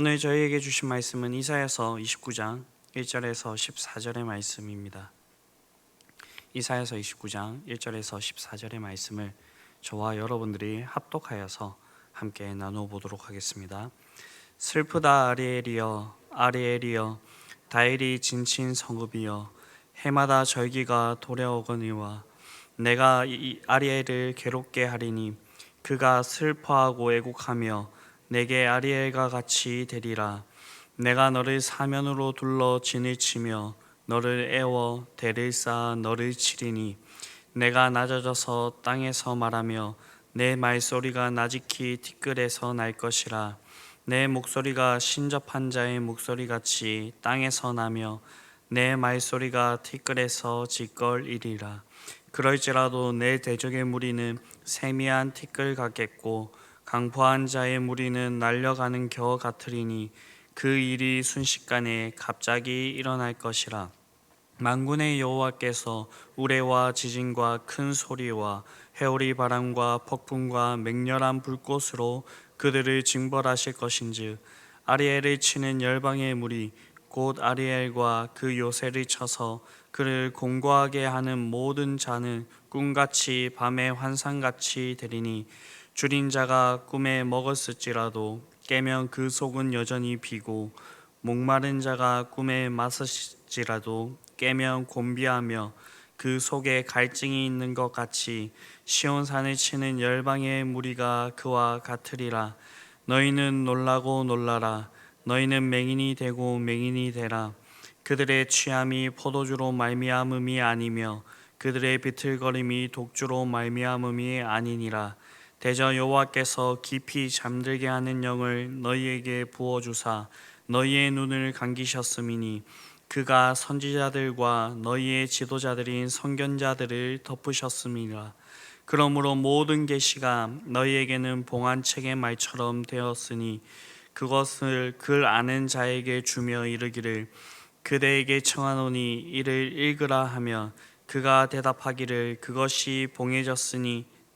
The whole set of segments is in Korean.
오늘 저희에게 주신 말씀은 이사야서 29장 1절에서 14절의 말씀입니다. 이사야서 29장 1절에서 14절의 말씀을 저와 여러분들이 합독하여서 함께 나누어 보도록 하겠습니다. 슬프다 아리엘이여 아리엘이여 다일이 진친 성읍이여 해마다 절기가 도래오거니와 내가 이 아리엘을 괴롭게 하리니 그가 슬퍼하고 애곡하며 내게 아리엘과 같이 되리라. 내가 너를 사면으로 둘러 진을 치며 너를 애워 대를 쌓아 너를 치리니 내가 낮아져서 땅에서 말하며 내 말소리가 나직히 티끌에서 날 것이라. 내 목소리가 신접한 자의 목소리 같이 땅에서 나며 내 말소리가 티끌에서 짓걸이리라. 그럴지라도 내 대적의 무리는 세미한 티끌 같겠고 강포한 자의 무리는 날려가는 겨 같으리니 그 일이 순식간에 갑자기 일어날 것이라. 만군의 여호와께서 우레와 지진과 큰 소리와 해오리 바람과 폭풍과 맹렬한 불꽃으로 그들을 징벌하실 것인즉 아리엘을 치는 열방의 무리 곧 아리엘과 그 요새를 쳐서 그를 공고하게 하는 모든 자는 꿈같이 밤의 환상같이 되리니 줄인 자가 꿈에 먹었을지라도 깨면 그 속은 여전히 비고 목마른 자가 꿈에 마실지라도 깨면 곤비하며 그 속에 갈증이 있는 것 같이 시온산을 치는 열방의 무리가 그와 같으리라. 너희는 놀라고 놀라라. 너희는 맹인이 되고 맹인이 되라. 그들의 취함이 포도주로 말미암음이 아니며 그들의 비틀거림이 독주로 말미암음이 아니니라 대저 여호와께서 깊이 잠들게 하는 영을 너희에게 부어 주사 너희의 눈을 감기셨음이니 그가 선지자들과 너희의 지도자들인 선견자들을 덮으셨음이라. 그러므로 모든 계시가 너희에게는 봉한 책의 말처럼 되었으니 그것을 글 아는 자에게 주며 이르기를 그대에게 청하노니 이를 읽으라 하며 그가 대답하기를 그것이 봉해졌으니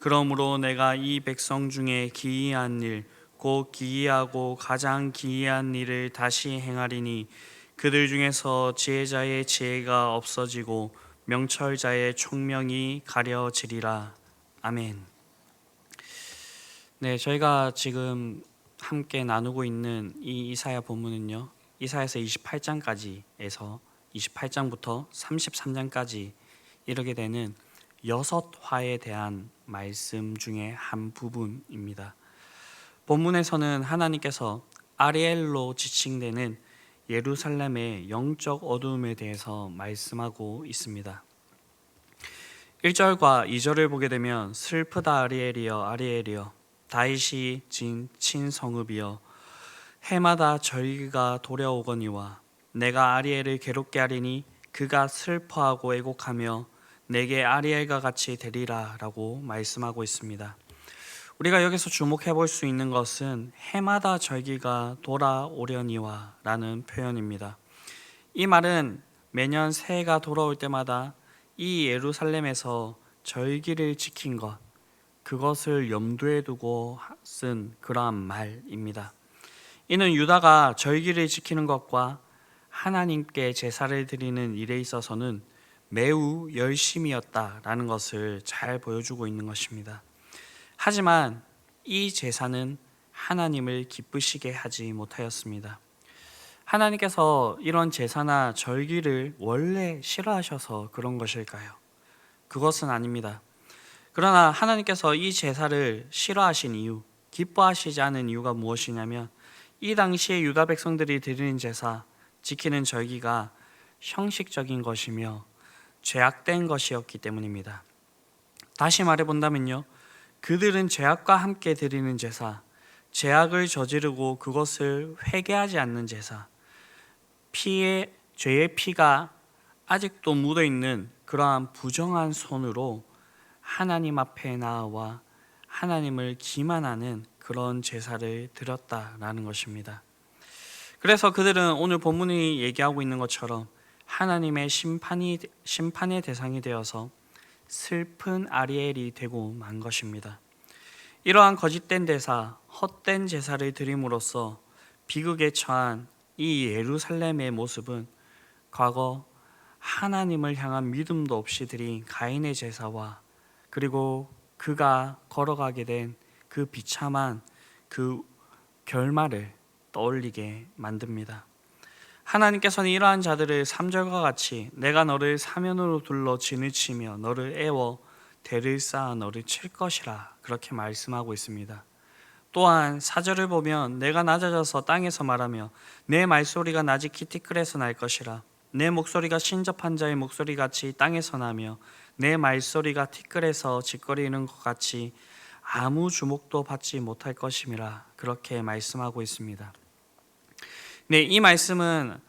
그러므로 내가 이 백성 중에 기이한 일, 곧 기이하고 가장 기이한 일을 다시 행하리니 그들 중에서 지혜자의 지혜가 없어지고 명철자의 총명이 가려지리라. 아멘. 네, 저희가 지금 함께 나누고 있는 이 이사야 본문은요. 이사야서 28장까지에서 28장부터 33장까지 이르게 되는 여섯 화에 대한 말씀 중에 한 부분입니다. 본문에서는 하나님께서 아리엘로 지칭되는 예루살렘의 영적 어두움에 대해서 말씀하고 있습니다. 1절과 2절을 보게 되면 슬프다 아리엘이여 아리엘이여 다윗이 진 친 성읍이여 해마다 절기가 도래오거니와 내가 아리엘을 괴롭게 하리니 그가 슬퍼하고 애곡하며 내게 아리엘과 같이 되리라라고 말씀하고 있습니다. 우리가 여기서 주목해 볼 수 있는 것은 해마다 절기가 돌아오려니와라는 표현입니다. 이 말은 매년 새해가 돌아올 때마다 이 예루살렘에서 절기를 지킨 것 그것을 염두에 두고 쓴 그러한 말입니다. 이는 유다가 절기를 지키는 것과 하나님께 제사를 드리는 일에 있어서는 매우 열심이었다라는 것을 잘 보여주고 있는 것입니다. 하지만 이 제사는 하나님을 기쁘시게 하지 못하였습니다. 하나님께서 이런 제사나 절기를 원래 싫어하셔서 그런 것일까요? 그것은 아닙니다. 그러나 하나님께서 이 제사를 싫어하신 이유, 기뻐하시지 않은 이유가 무엇이냐면 이 당시에 유다 백성들이 드리는 제사, 지키는 절기가 형식적인 것이며 죄악된 것이었기 때문입니다. 다시 말해 본다면요. 그들은 죄악과 함께 드리는 제사, 죄악을 저지르고 그것을 회개하지 않는 제사, 피의 죄의 피가 아직도 묻어 있는 그러한 부정한 손으로 하나님 앞에 나와 하나님을 기만하는 그런 제사를 드렸다라는 것입니다. 그래서 그들은 오늘 본문이 얘기하고 있는 것처럼 하나님의 심판이 심판의 대상이 되어서 슬픈 아리엘이 되고 만 것입니다. 이러한 거짓된 대사, 헛된 제사를 드림으로써 비극에 처한 이 예루살렘의 모습은 과거 하나님을 향한 믿음도 없이 드린 가인의 제사와 그리고 그가 걸어가게 된 그 비참한 그 결말을 떠올리게 만듭니다. 하나님께서는 이러한 자들을 3절과 같이 내가 너를 사면으로 둘러 진을 치며 너를 애워 대를 쌓아 너를 칠 것이라 그렇게 말씀하고 있습니다. 또한 4절을 보면 내가 낮아져서 땅에서 말하며 내 말소리가 낮이 키티끌에서 날 것이라 내 목소리가 신접한 자의 목소리 같이 땅에서 나며 내 말소리가 티끌에서 짓거리는 것 같이 아무 주목도 받지 못할 것임이라 그렇게 말씀하고 있습니다. 네, 이 말씀은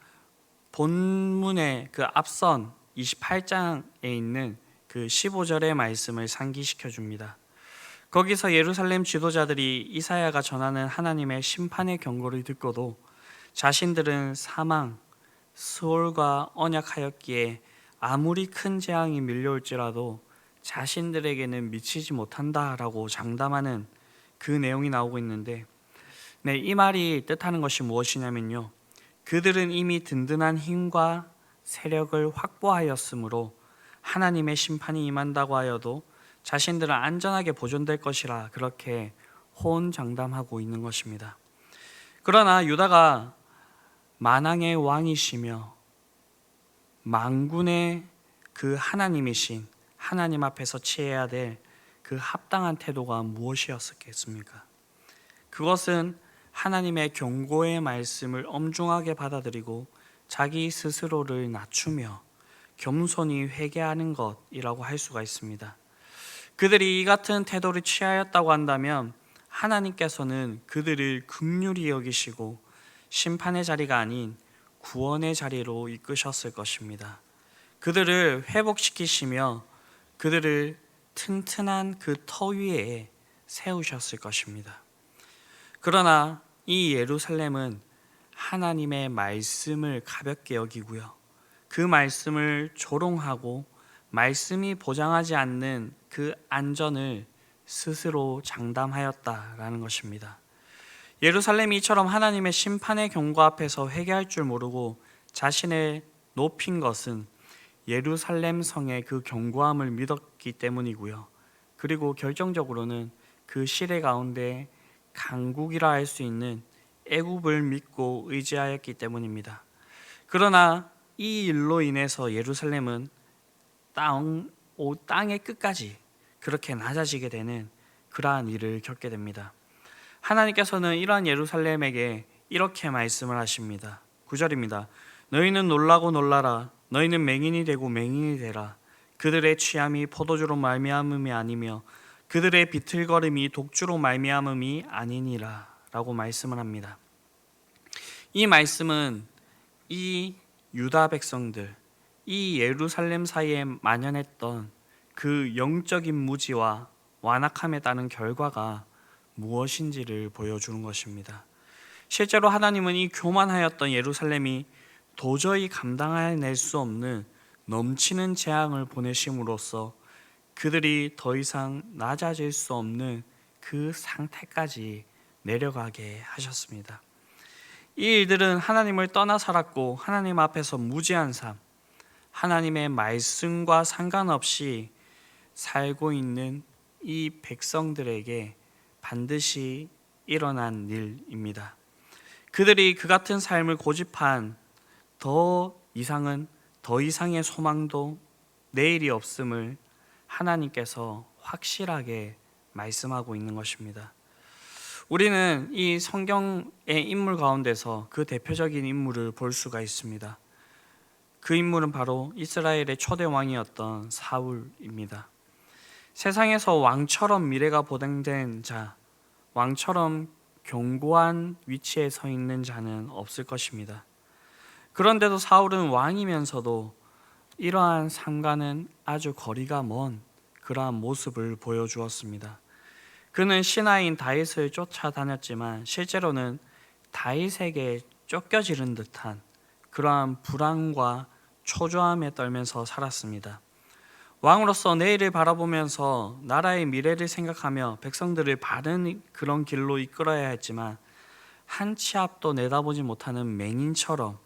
본문의 그 앞선 28장에 있는 그 15절의 말씀을 상기시켜 줍니다. 거기서 예루살렘 지도자들이 이사야가 전하는 하나님의 심판의 경고를 듣고도 자신들은 사망, 수월과 언약하였기에 아무리 큰 재앙이 밀려올지라도 자신들에게는 미치지 못한다라고 장담하는 그 내용이 나오고 있는데 네, 이 말이 뜻하는 것이 무엇이냐면요. 그들은 이미 든든한 힘과 세력을 확보하였으므로 하나님의 심판이 임한다고 하여도 자신들은 안전하게 보존될 것이라 그렇게 호언장담하고 있는 것입니다. 그러나 유다가 만왕의 왕이시며 만군의 그 하나님이신 하나님 앞에서 취해야 될 그 합당한 태도가 무엇이었겠습니까? 그것은 하나님의 경고의 말씀을 엄중하게 받아들이고 자기 스스로를 낮추며 겸손히 회개하는 것이라고 할 수가 있습니다. 그들이 이 같은 태도를 취하였다고 한다면 하나님께서는 그들을 극률히 여기시고 심판의 자리가 아닌 구원의 자리로 이끄셨을 것입니다. 그들을 회복시키시며 그들을 튼튼한 그 터 위에 세우셨을 것입니다. 그러나 이 예루살렘은 하나님의 말씀을 가볍게 여기고요. 그 말씀을 조롱하고 말씀이 보장하지 않는 그 안전을 스스로 장담하였다라는 것입니다. 예루살렘이 이처럼 하나님의 심판의 경고 앞에서 회개할 줄 모르고 자신을 높인 것은 예루살렘 성의 그 견고함을 믿었기 때문이고요. 그리고 결정적으로는 그 시대 가운데 강국이라 할 수 있는 애굽을 믿고 의지하였기 때문입니다. 그러나 이 일로 인해서 예루살렘은 땅, 오, 땅의 끝까지 그렇게 낮아지게 되는 그러한 일을 겪게 됩니다. 하나님께서는 이러한 예루살렘에게 이렇게 말씀을 하십니다. 9절입니다. 너희는 놀라고 놀라라. 너희는 맹인이 되고 맹인이 되라. 그들의 취함이 포도주로 말미암음이 아니며 그들의 비틀거림이 독주로 말미암음이 아니니라라고 말씀을 합니다. 이 말씀은 이 유다 백성들, 이 예루살렘 사이에 만연했던 그 영적인 무지와 완악함에 따른 결과가 무엇인지를 보여주는 것입니다. 실제로 하나님은 이 교만하였던 예루살렘이 도저히 감당해낼 수 없는 넘치는 재앙을 보내심으로써 그들이 더 이상 낮아질 수 없는 그 상태까지 내려가게 하셨습니다. 이 일들은 하나님을 떠나 살았고 하나님 앞에서 무지한 삶, 하나님의 말씀과 상관없이 살고 있는 이 백성들에게 반드시 일어난 일입니다. 그들이 그 같은 삶을 고집한 더 이상은 더 이상의 소망도 내일이 없음을 하나님께서 확실하게 말씀하고 있는 것입니다. 우리는 이 성경의 인물 가운데서 그 대표적인 인물을 볼 수가 있습니다. 그 인물은 바로 이스라엘의 초대 왕이었던 사울입니다. 세상에서 왕처럼 미래가 보장된 자, 왕처럼 견고한 위치에 서 있는 자는 없을 것입니다. 그런데도 사울은 왕이면서도 이러한 삶과는 아주 거리가 먼 그러한 모습을 보여주었습니다. 그는 신하인 다윗을 쫓아다녔지만 실제로는 다윗에게 쫓겨지른 듯한 그러한 불안과 초조함에 떨면서 살았습니다. 왕으로서 내일을 바라보면서 나라의 미래를 생각하며 백성들을 바른 그런 길로 이끌어야 했지만 한 치 앞도 내다보지 못하는 맹인처럼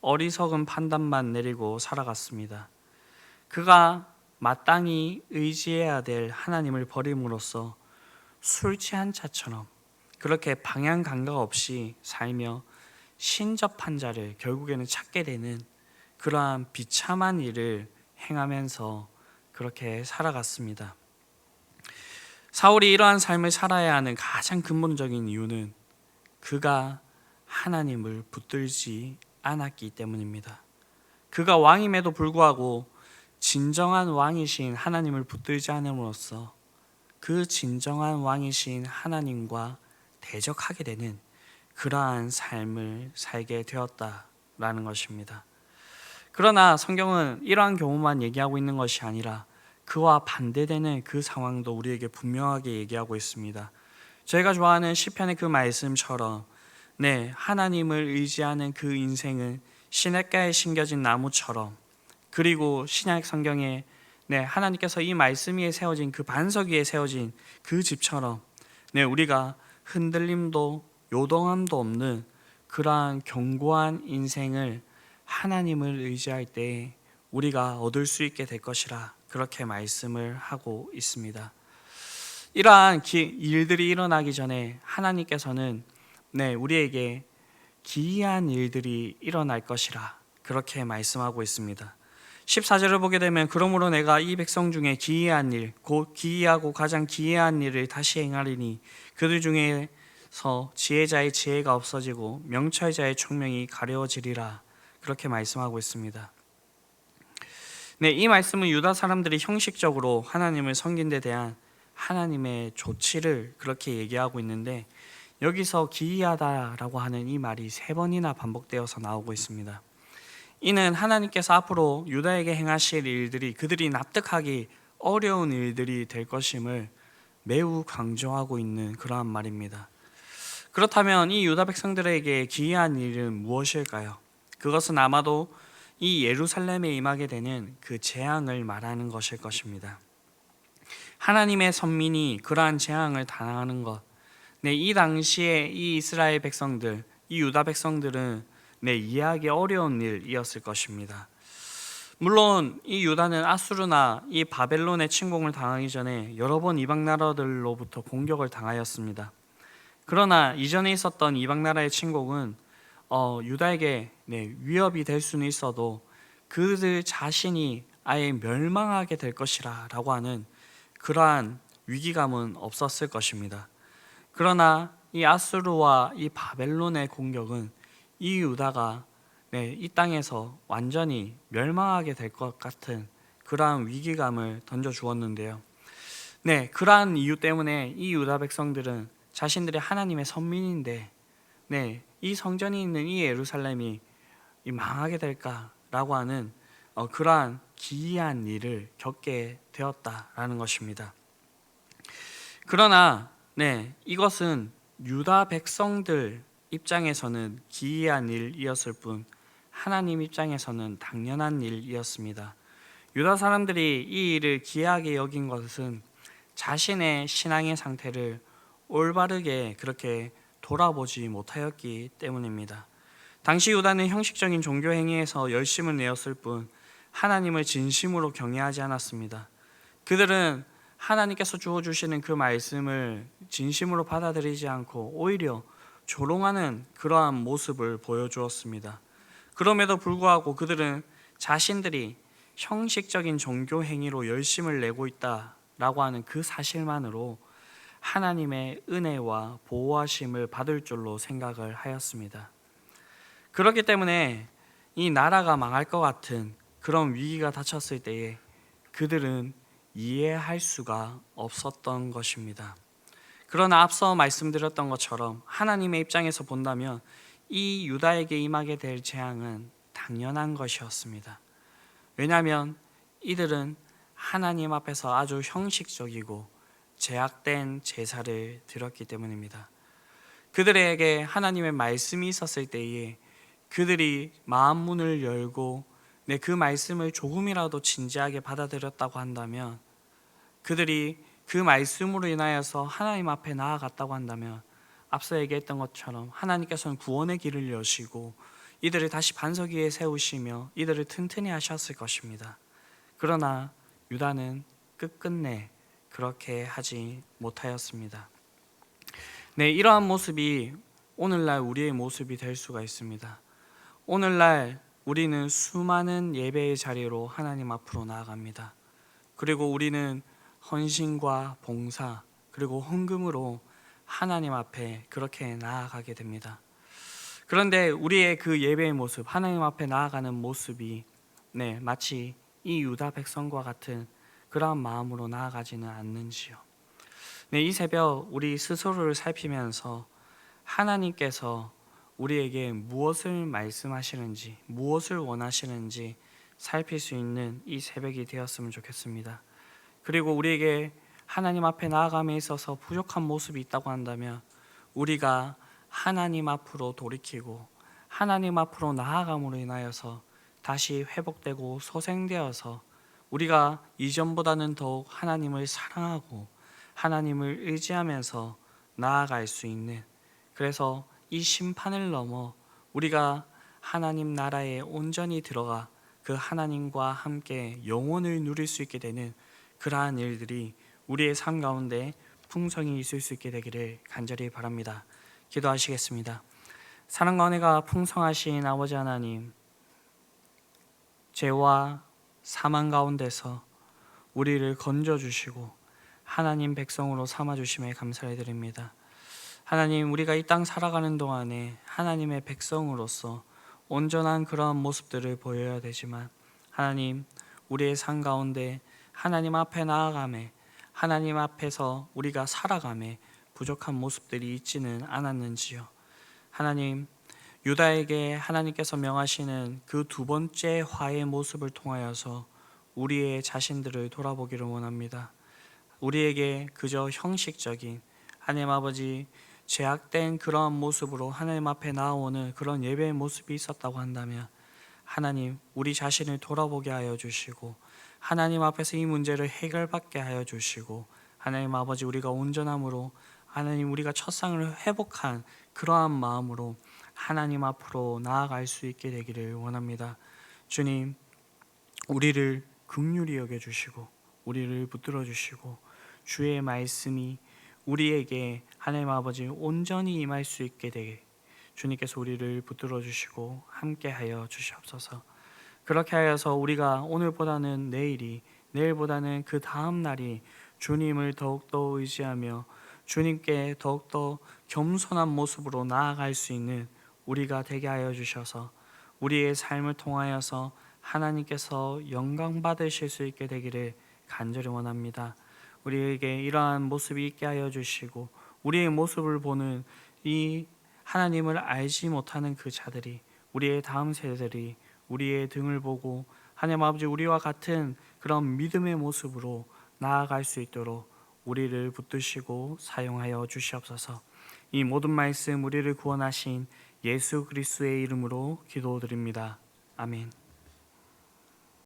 어리석은 판단만 내리고 살아갔습니다. 그가 마땅히 의지해야 될 하나님을 버림으로써 술 취한 자처럼 그렇게 방향 감각 없이 살며 신접한 자를 결국에는 찾게 되는 그러한 비참한 일을 행하면서 그렇게 살아갔습니다. 사울이 이러한 삶을 살아야 하는 가장 근본적인 이유는 그가 하나님을 붙들지 않았기 때문입니다. 그가 왕임에도 불구하고 진정한 왕이신 하나님을 붙들지 않음으로써 그 진정한 왕이신 하나님과 대적하게 되는 그러한 삶을 살게 되었다라는 것입니다. 그러나 성경은 이러한 경우만 얘기하고 있는 것이 아니라 그와 반대되는 그 상황도 우리에게 분명하게 얘기하고 있습니다. 저희가 좋아하는 시편의 그 말씀처럼 네, 하나님을 의지하는 그 인생은 시냇가에 심겨진 나무처럼 그리고 신약 성경에 네, 하나님께서 이 말씀 위에 세워진 그 반석 위에 세워진 그 집처럼 네, 우리가 흔들림도 요동함도 없는 그러한 견고한 인생을 하나님을 의지할 때 우리가 얻을 수 있게 될 것이라 그렇게 말씀을 하고 있습니다. 이러한 기, 일들이 일어나기 전에 하나님께서는 네, 우리에게 기이한 일들이 일어날 것이라 그렇게 말씀하고 있습니다. 14절을 보게 되면 그러므로 내가 이 백성 중에 기이한 일, 곧 기이하고 가장 기이한 일을 다시 행하리니 그들 중에서 지혜자의 지혜가 없어지고 명철자의 총명이 가려워지리라 그렇게 말씀하고 있습니다. 네, 이 말씀은 유다 사람들이 형식적으로 하나님을 섬긴 데 대한 하나님의 조치를 그렇게 얘기하고 있는데 여기서 기이하다라고 하는 이 말이 세 번이나 반복되어서 나오고 있습니다. 이는 하나님께서 앞으로 유다에게 행하실 일들이 그들이 납득하기 어려운 일들이 될 것임을 매우 강조하고 있는 그러한 말입니다. 그렇다면 이 유다 백성들에게 기이한 일은 무엇일까요? 그것은 아마도 이 예루살렘에 임하게 되는 그 재앙을 말하는 것일 것입니다. 하나님의 선민이 그러한 재앙을 당하는 것. 네, 이 당시에 이 이스라엘 백성들, 이 유다 백성들은 네, 이해하기 어려운 일이었을 것입니다. 물론 이 유다는 아수르나 이 바벨론의 침공을 당하기 전에 여러 번 이방 나라들로부터 공격을 당하였습니다. 그러나 이전에 있었던 이방 나라의 침공은 어, 유다에게 네, 위협이 될 수는 있어도 그들 자신이 아예 멸망하게 될 것이라라고 하는 그러한 위기감은 없었을 것입니다. 그러나 이 아수르와 이 바벨론의 공격은 이 유다가 네, 이 땅에서 완전히 멸망하게 될 것 같은 그러한 위기감을 던져 주었는데요. 네, 그러한 이유 때문에 이 유다 백성들은 자신들이 하나님의 선민인데, 네, 이 성전이 있는 이 예루살렘이 망하게 될까라고 하는 어, 그러한 기이한 일을 겪게 되었다라는 것입니다. 그러나 네, 이것은 유다 백성들 입장에서는 기이한 일이었을 뿐 하나님 입장에서는 당연한 일이었습니다. 유다 사람들이 이 일을 기이하게 여긴 것은 자신의 신앙의 상태를 올바르게 그렇게 돌아보지 못하였기 때문입니다. 당시 유다는 형식적인 종교 행위에서 열심을 내었을 뿐 하나님을 진심으로 경외하지 않았습니다. 그들은 하나님께서 주어 주시는 그 말씀을 진심으로 받아들이지 않고 오히려 조롱하는 그러한 모습을 보여주었습니다. 그럼에도 불구하고 그들은 자신들이 형식적인 종교 행위로 열심을 내고 있다라고 하는 그 사실만으로 하나님의 은혜와 보호하심을 받을 줄로 생각을 하였습니다. 그렇기 때문에 이 나라가 망할 것 같은 그런 위기가 닥쳤을 때에 그들은 이해할 수가 없었던 것입니다. 그러나 앞서 말씀드렸던 것처럼 하나님의 입장에서 본다면 이 유다에게 임하게 될 재앙은 당연한 것이었습니다. 왜냐하면 이들은 하나님 앞에서 아주 형식적이고 제약된 제사를 드렸기 때문입니다. 그들에게 하나님의 말씀이 있었을 때에 그들이 마음 문을 열고 내 그 말씀을 조금이라도 진지하게 받아들였다고 한다면 그들이 그 말씀으로 인하여서 하나님 앞에 나아갔다고 한다면 앞서 얘기했던 것처럼 하나님께서는 구원의 길을 여시고 이들을 다시 반석 위에 세우시며 이들을 튼튼히 하셨을 것입니다. 그러나 유다는 끝끝내 그렇게 하지 못하였습니다. 네, 이러한 모습이 오늘날 우리의 모습이 될 수가 있습니다. 오늘날 우리는 수많은 예배의 자리로 하나님 앞으로 나아갑니다. 그리고 우리는 헌신과 봉사 그리고 헌금으로 하나님 앞에 그렇게 나아가게 됩니다. 그런데 우리의 그 예배의 모습, 하나님 앞에 나아가는 모습이 네, 마치 이 유다 백성과 같은 그러한 마음으로 나아가지는 않는지요. 네, 이 새벽 우리 스스로를 살피면서 하나님께서 우리에게 무엇을 말씀하시는지, 무엇을 원하시는지 살필 수 있는 이 새벽이 되었으면 좋겠습니다. 그리고 우리에게 하나님 앞에 나아감에 있어서 부족한 모습이 있다고 한다면 우리가 하나님 앞으로 돌이키고 하나님 앞으로 나아감으로 인하여서 다시 회복되고 소생되어서 우리가 이전보다는 더욱 하나님을 사랑하고 하나님을 의지하면서 나아갈 수 있는 그래서 이 심판을 넘어 우리가 하나님 나라에 온전히 들어가 그 하나님과 함께 영원을 누릴 수 있게 되는 그러한 일들이 우리의 삶 가운데 풍성히 있을 수 있게 되기를 간절히 바랍니다. 기도하시겠습니다. 사랑과 은혜가 풍성하신 아버지 하나님, 죄와 사망 가운데서 우리를 건져 주시고 하나님 백성으로 삼아 주심에 감사를 드립니다. 하나님, 우리가 이 땅 살아가는 동안에 하나님의 백성으로서 온전한 그러한 모습들을 보여야 되지만 하나님, 우리의 삶 가운데 하나님 앞에 나아감에 하나님 앞에서 우리가 살아감에 부족한 모습들이 있지는 않았는지요. 하나님, 유다에게 하나님께서 명하시는 그 두 번째 화의 모습을 통하여서 우리의 자신들을 돌아보기를 원합니다. 우리에게 그저 형식적인 하나님 아버지 제약된 그러한 모습으로 하나님 앞에 나오는 그런 예배의 모습이 있었다고 한다면 하나님 우리 자신을 돌아보게 하여 주시고 하나님 앞에서 이 문제를 해결받게 하여 주시고 하나님 아버지 우리가 온전함으로 하나님 우리가 첫상을 회복한 그러한 마음으로 하나님 앞으로 나아갈 수 있게 되기를 원합니다. 주님 우리를 긍휼히 여겨 주시고 우리를 붙들어 주시고 주의 말씀이 우리에게 하나님 아버지 온전히 임할 수 있게 되게 주님께서 우리를 붙들어 주시고 함께 하여 주시옵소서. 그렇게 하여서 우리가 오늘보다는 내일이 내일보다는 그 다음 날이 주님을 더욱더 의지하며 주님께 더욱더 겸손한 모습으로 나아갈 수 있는 우리가 되게 하여 주셔서 우리의 삶을 통하여서 하나님께서 영광 받으실 수 있게 되기를 간절히 원합니다. 우리에게 이러한 모습이 있게 하여 주시고 우리의 모습을 보는 이 하나님을 알지 못하는 그 자들이 우리의 다음 세대들이 우리의 등을 보고 하나님 아버지 우리와 같은 그런 믿음의 모습으로 나아갈 수 있도록 우리를 붙드시고 사용하여 주시옵소서. 이 모든 말씀 우리를 구원하신 예수 그리스도의 이름으로 기도드립니다. 아멘.